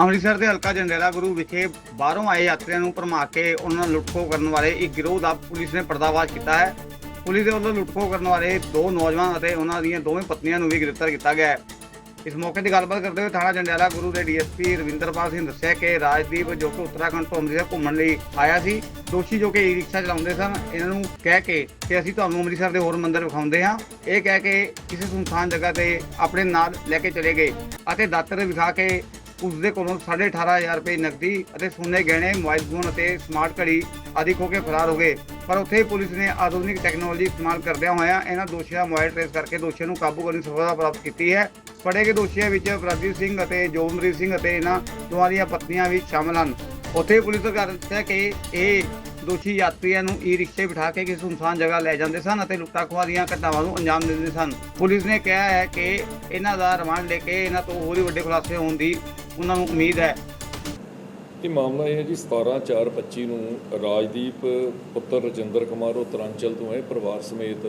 ਅੰਮ੍ਰਿਤਸਰ ਦੇ ਹਲਕਾ ਜੰਡੇਲਾ ਗੁਰੂ ਵਿਖੇ ਬਾਹਰੋਂ ਆਏ ਯਾਤਰੀਆਂ ਨੂੰ ਭਰਮਾ ਕੇ ਉਹਨਾਂ ਨਾਲ ਲੁੱਟਖੋ ਕਰਨ ਵਾਲੇ ਇੱਕ ਗਿਰੋਹ ਦਾ ਪੁਲਿਸ ਨੇ ਪਰਦਾਫਾਸ਼ ਕੀਤਾ ਹੈ। ਪੁਲਿਸ ਦੇ ਵੱਲੋਂ ਲੁੱਟਖੋ ਕਰਨ ਵਾਲੇ ਦੋ ਨੌਜਵਾਨ ਅਤੇ ਉਹਨਾਂ ਦੀਆਂ ਦੋਵੇਂ ਪਤਨੀਆਂ ਨੂੰ ਵੀ ਗ੍ਰਿਫਤਾਰ ਕੀਤਾ ਗਿਆ ਹੈ। ਇਸ ਮੌਕੇ ਦੀ ਗੱਲਬਾਤ ਕਰਦੇ ਹੋਏ ਥਾਣਾ ਜੰਡਿਆਲਾ ਗੁਰੂ ਦੇ ਡੀਐਸਪੀ ਰਵਿੰਦਰਪਾਲ ਸਿੰਘ ਦੱਸਿਆ ਕਿ ਰਾਜਦੀਪ ਜੋ ਕਿ ਉੱਤਰਾਖੰਡ ਤੋਂ ਅੰਮ੍ਰਿਤਸਰ ਘੁੰਮਣ ਲਈ ਆਇਆ ਸੀ, ਦੋਸ਼ੀ ਜੋ ਕਿ ਈ ਰਿਕਸ਼ਾ ਚਲਾਉਂਦੇ ਸਨ, ਇਹਨਾਂ ਨੂੰ ਕਹਿ ਕੇ ਕਿ ਅਸੀਂ ਤੁਹਾਨੂੰ ਅੰਮ੍ਰਿਤਸਰ ਦੇ ਹੋਰ ਮੰਦਿਰ ਵਿਖਾਉਂਦੇ ਹਾਂ। ਇਹ ਕਹਿ ਕੇ ਕਿਸੇ ਸੁਨਸਾਨ ਜਗ੍ਹਾ ਤੇ ਆਪਣੇ ਨਾਲ ਲੈ ਕੇ ਚਲੇ ਗਏ ਅਤੇ ਦਾਤਰ ਵਿਖਾ ਕੇ ਉਸ ਦੇ ਕੋਲੋਂ 18500 ਰੁਪਏ ਨਕਦੀ ਅਤੇ ਸੋਨੇ ਗਹਿਣੇ, ਮੋਬਾਈਲ ਫੋਨ ਅਤੇ ਸਮਾਰਟ ਘੜੀ ਆਦਿ ਖੋ ਕੇ ਫਰਾਰ ਹੋ ਗਏ। ਪਰ ਉੱਥੇ ਪੁਲਿਸ ਨੇ ਆਧੁਨਿਕ ਟੈਕਨੋਲੋਜੀ ਇਸਤੇਮਾਲ ਕਰਦਿਆਂ ਹੋਇਆਂ ਇਹਨਾਂ ਦੋਸ਼ੀਆਂ ਦਾ ਮੋਬਾਈਲ ਟ੍ਰੇਸ ਕਰਕੇ ਦੋਸ਼ੀਆਂ ਨੂੰ ਕਾਬੂ ਕਰਨ ਦੀ ਸਫਲਤਾ ਪ੍ਰਾਪਤ ਕੀਤੀ ਹੈ। ਫੜੇ ਗਏ ਦੋਸ਼ੀਆਂ ਵਿੱਚ ਪ੍ਰਦੀਪ ਸਿੰਘ ਅਤੇ ਜੋਗਮਰੀਤ ਸਿੰਘ ਅਤੇ ਇਹਨਾਂ ਦੋਵਾਂ ਦੀਆਂ ਪਤਨੀਆਂ ਵੀ ਸ਼ਾਮਲ ਹਨ। ਉੱਥੇ ਹੀ ਪੁਲਿਸ ਅਧਿਕਾਰੀ ਨੇ ਦੱਸਿਆ ਕਿ ਇਹ ਦੋਸ਼ੀ ਯਾਤਰੀਆਂ ਨੂੰ ਈ ਰਿਕਸ਼ੇ ਬਿਠਾ ਕੇ ਕਿਸੇ ਸੁਨਸਾਨ ਜਗ੍ਹਾ ਲੈ ਜਾਂਦੇ ਸਨ ਅਤੇ ਲੁੱਟਾਂ ਖੋਹਾਂ ਦੀਆਂ ਘਟਨਾਵਾਂ ਨੂੰ ਅੰਜਾਮ ਦਿੰਦੇ ਸਨ। ਪੁਲਿਸ ਨੇ ਕਿਹਾ ਹੈ ਕਿ ਇਹਨਾਂ ਦਾ ਰਿਮਾਂਡ ਲੈ ਕੇ ਇਹਨਾਂ ਤੋਂ ਹੋਰ ਵੀ ਵੱਡੇ ਖੁਲਾਸੇ ਹੋਣ ਦੀ ਉਹਨਾਂ ਨੂੰ ਉਮੀਦ ਹੈ। ਇਹ ਮਾਮਲਾ ਇਹ ਹੈ ਜੀ 17/4/25 ਨੂੰ ਰਾਜਦੀਪ, ਪੁੱਤਰ ਰਜਿੰਦਰ ਕੁਮਾਰ ਉਹ ਤਰਾਂਚਲ ਤੋਂ ਹੈ ਪਰਿਵਾਰ ਸਮੇਤ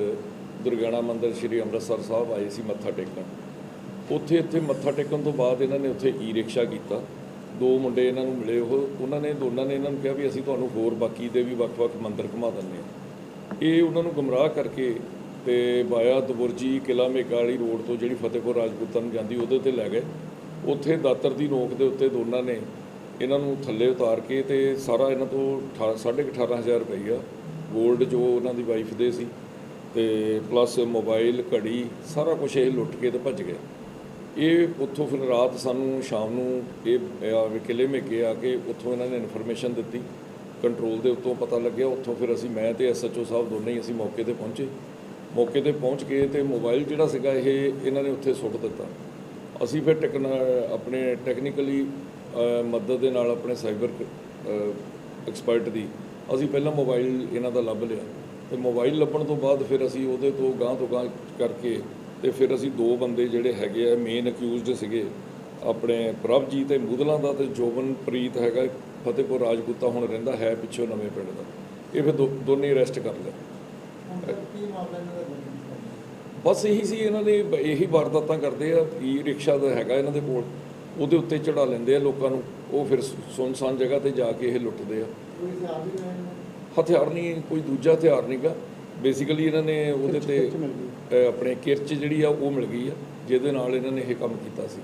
ਦੁਰਗਿਆਣਾ ਮੰਦਿਰ ਸ੍ਰੀ ਅੰਮ੍ਰਿਤਸਰ ਸਾਹਿਬ ਆਏ ਸੀ ਮੱਥਾ ਟੇਕਣ। ਉੱਥੇ ਇੱਥੇ ਮੱਥਾ ਟੇਕਣ ਤੋਂ ਬਾਅਦ ਇਹਨਾਂ ਨੇ ਉੱਥੇ ਈ ਰਿਕਸ਼ਾ ਕੀਤਾ। ਦੋ ਮੁੰਡੇ ਇਹਨਾਂ ਨੂੰ ਮਿਲੇ, ਉਹ ਉਹਨਾਂ ਨੇ, ਦੋਨਾਂ ਨੇ ਇਹਨਾਂ ਨੂੰ ਕਿਹਾ ਵੀ ਅਸੀਂ ਤੁਹਾਨੂੰ ਹੋਰ ਬਾਕੀ ਦੇ ਵੀ ਵੱਖ-ਵੱਖ ਮੰਦਿਰ ਘੁਮਾ ਦਿੰਦੇ ਹਾਂ। ਇਹ ਉਹਨਾਂ ਨੂੰ ਗੁੰਮਰਾਹ ਕਰਕੇ ਤੇ ਬਾਇਆ ਦਬੁਰਜੀ ਕਿਲਾ ਮੇਕਾਲੀ ਰੋਡ ਤੋਂ ਜਿਹੜੀ ਫਤਿਹਪੁਰ ਰਾਜਪੂਤਾਂ ਨੂੰ ਜਾਂਦੀ, ਉਹਦੇ ਤੇ ਲੈ ਗਏ। ਉੱਥੇ ਦਾਤਰ ਦੀ ਨੋਕ ਦੇ ਉੱਤੇ ਦੋਨਾਂ ਨੇ ਇਹਨਾਂ ਨੂੰ ਥੱਲੇ ਉਤਾਰ ਕੇ ਤੇ ਸਾਰਾ ਇਹਨਾਂ ਤੋਂ 18500 ਰੁਪਈਆ 골ਡ ਜੋ ਉਹਨਾਂ ਦੀ ਵਾਈਫ ਦੇ ਸੀ ਤੇ ਪਲੱਸ ਮੋਬਾਈਲ ਘੜੀ, ਸਾਰਾ ਕੁਝ ਇਹ ਲੁੱਟ ਕੇ ਤੇ ਭੱਜ ਗਏ। ਇਹ ਉੱਥੋਂ ਫਿਰ ਰਾਤ ਸਾਨੂੰ ਸ਼ਾਮ ਨੂੰ ਇਹ ਆ ਕਿਲੇ ਮੇਕੇ ਆ ਕੇ ਉੱਥੋਂ ਇਹਨਾਂ ਨੇ ਇਨਫੋਰਮੇਸ਼ਨ ਦਿੱਤੀ। ਕੰਟਰੋਲ ਦੇ ਉੱਤੋਂ ਪਤਾ ਲੱਗਿਆ, ਉੱਥੋਂ ਫਿਰ ਅਸੀਂ ਮੈਂ ਤੇ ਐਸਐਚਓ ਸਾਹਿਬ ਦੋਨੇ ਹੀ ਅਸੀਂ ਮੌਕੇ ਤੇ ਪਹੁੰਚੇ। ਮੌਕੇ ਤੇ ਪਹੁੰਚ ਕੇ ਤੇ ਮੋਬਾਈਲ ਜਿਹੜਾ ਸੀਗਾ ਇਹ ਇਹਨਾਂ ਨੇ ਉੱਥੇ ਸੁੱਟ ਦਿੱਤਾ। ਅਸੀਂ ਫਿਰ ਟੈਕਨ, ਆਪਣੇ ਟੈਕਨੀਕਲੀ ਮਦਦ ਦੇ ਨਾਲ ਆਪਣੇ ਸਾਈਬਰ ਐਕਸਪਰਟ ਦੀ ਅਸੀਂ ਪਹਿਲਾਂ ਮੋਬਾਈਲ ਇਹਨਾਂ ਦਾ ਲੱਭ ਲਿਆ। ਤੇ ਮੋਬਾਈਲ ਲੱਭਣ ਤੋਂ ਬਾਅਦ ਫਿਰ ਅਸੀਂ ਉਹਦੇ ਤੋਂ ਗਾਂਹ ਤੋਂ ਗਾਂਹ ਕਰਕੇ ਤੇ ਫਿਰ ਅਸੀਂ ਦੋ ਬੰਦੇ ਜਿਹੜੇ ਹੈਗੇ ਆ ਮੇਨ ਅਕਿਊਜ਼ਡ ਸੀਗੇ, ਆਪਣੇ ਪ੍ਰਭਜੀਤ ਤੇ ਮੁਦਲਾਂ ਦਾ ਤੇ ਜੋਬਨਪ੍ਰੀਤ ਹੈਗਾ, ਫਤਿਹਪੁਰ ਰਾਜਪੂਤਾ ਹੁਣ ਰਹਿੰਦਾ ਹੈ ਪਿੱਛੋਂ ਨਵੇਂ ਪਿੰਡ ਦਾ। ਇਹ ਫਿਰ ਦੋ- ਦੋਨੇ ਅਰੈਸਟ ਕਰ ਲਿਆ ਬਸ ਇਹੀ ਸੀ ਇਹਨਾਂ ਨੇ ਬ- ਇਹੀ ਵਾਰਦਾਤਾਂ ਕਰਦੇ ਆ ਈ ਰਿਕਸ਼ਾ ਦਾ ਹੈਗਾ ਇਹਨਾਂ ਦੇ ਕੋਲ। ਉਹਦੇ ਉੱਤੇ ਚੜਾ ਲੈਂਦੇ ਆ ਲੋਕਾਂ ਨੂੰ ਉਹ ਫਿਰ ਸੁੰਨਸਾਨ ਜਗ੍ਹਾ ਤੇ ਜਾ ਕੇ ਇਹ ਲੁੱਟਦੇ ਆ। ਹਥਿਆਰ ਨਹੀਂ ਕੋਈ ਦੂਜਾ ਹਥਿਆਰ ਨਹੀਂਗਾ ਬੇਸਿਕਲੀ ਇਹਨਾਂ ਨੇ ਉਹਦੇ ਤੇ ਆਪਣੇ ਕਿਰਚ ਜਿਹੜੀ ਆ ਉਹ ਮਿਲ ਗਈ ਆ ਜਿਹਦੇ ਨਾਲ ਇਹਨਾਂ ਨੇ ਇਹ ਕੰਮ ਕੀਤਾ ਸੀ।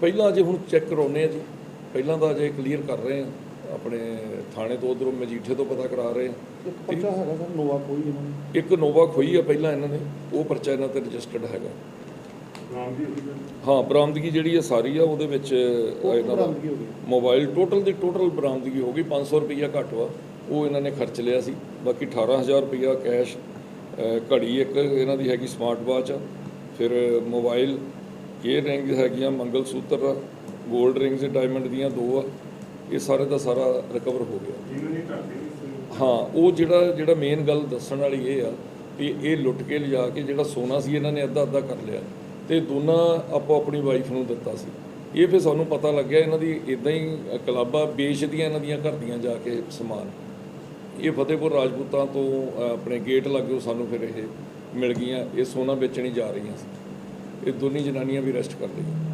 ਪਹਿਲਾਂ ਅਜੇ ਹੁਣ ਚੈੱਕ ਕਰਾਉਨੇ ਆ ਜੀ। ਪਹਿਲਾਂ ਤਾਂ ਅਜੇ ਕਲੀਅਰ ਕਰ ਰਹੇ ਆ। ਆਪਣੇ ਥਾਣੇ ਤੋਂ ਉਧਰੋਂ ਮਜੀਠੇ ਤੋਂ ਪਤਾ ਕਰਾ ਰਹੇ ਇੱਕ ਪਰਚਾ ਹੈਗਾ ਸਰ ਨੋਵਾ ਕੋਈ ਇਹਨਾਂ ਨੇ? ਇੱਕ ਨੋਵਾ ਖੋਈ ਆ ਪਹਿਲਾਂ ਇਹਨਾਂ ਨੇ ਉਹ ਪਰਚਾ ਇਹਨਾਂ ਤੇ ਰਜਿਸਟਰਡ ਹੈਗਾ। ਹਾਂ ਬਰਾਮਦਗੀ ਜਿਹੜੀ ਆ ਸਾਰੀ ਆ ਉਹਦੇ ਵਿੱਚ ਇਹਨਾਂ ਦਾ ਹੋ ਮੋਬਾਈਲ ਟੋਟਲ ਦੀ ਟੋਟਲ ਬਰਾਮਦਗੀ ਹੋ ਗਈ 500 ਰੁਪਈਆ ਘੱਟ ਵਾ ਉਹ ਇਹਨਾਂ ਨੇ ਖਰਚ ਲਿਆ ਸੀ। ਬਾਕੀ 18000 ਰੁਪਈਆ ਕੈਸ਼ ਘੜੀ ਇੱਕ ਇਹਨਾਂ ਦੀ ਹੈਗੀ ਸਮਾਰਟ ਵਾਚ ਆ। ਫਿਰ ਮੋਬਾਈਲ ਇਹ ਰਿੰਗ ਹੈਗੀਆਂ ਮੰਗਲ ਸੂਤਰ ਆ 골ਡ ਰਿੰਗਸ ਡਾਇਮੰਡ ਦੀਆਂ ਦੋ ਆ। ਇਹ ਸਾਰੇ ਦਾ ਸਾਰਾ ਰਿਕਵਰ ਹੋ ਗਿਆ। ਹਾਂ ਉਹ ਜਿਹੜਾ ਜਿਹੜਾ ਮੇਨ ਗੱਲ ਦੱਸਣ ਵਾਲੀ ਇਹ ਆ ਵੀ ਇਹ ਲੁੱਟ ਕੇ ਲਿਜਾ ਕੇ ਜਿਹੜਾ ਸੋਨਾ ਸੀ ਇਹਨਾਂ ਨੇ ਅੱਧਾ ਅੱਧਾ ਕਰ ਲਿਆ ਤੇ ਦੋਨਾਂ ਆਪੋ ਆਪਣੀ ਵਾਈਫ ਨੂੰ ਦਿੱਤਾ ਸੀ। ਇਹ ਫਿਰ ਸਾਨੂੰ ਪਤਾ ਲੱਗਿਆ ਇਹਨਾਂ ਦੀ ਇਦਾਂ ਹੀ ਕਲਾਬਾਂ ਵੇਚਦੀਆਂ ਇਹਨਾਂ ਦੀਆਂ ਘਰ ਦੀਆਂ ਜਾ ਕੇ ਸਮਾਨ। ਇਹ ਫਤਿਹਪੁਰ ਰਾਜਪੂਤਾਂ ਤੋਂ ਆਪਣੇ ਗੇਟ ਲੱਗਿਓ ਸਾਨੂੰ ਫਿਰ ਇਹ ਮਿਲ ਗਈਆਂ ਇਹ ਸੋਨਾ ਵੇਚਣੀ ਜਾ ਰਹੀਆਂ ਸੀ। ਇਹ ਦੋਨੀ ਜਨਾਨੀਆਂ ਵੀ ਅਰੈਸਟ ਕਰ ਲਈਆਂ।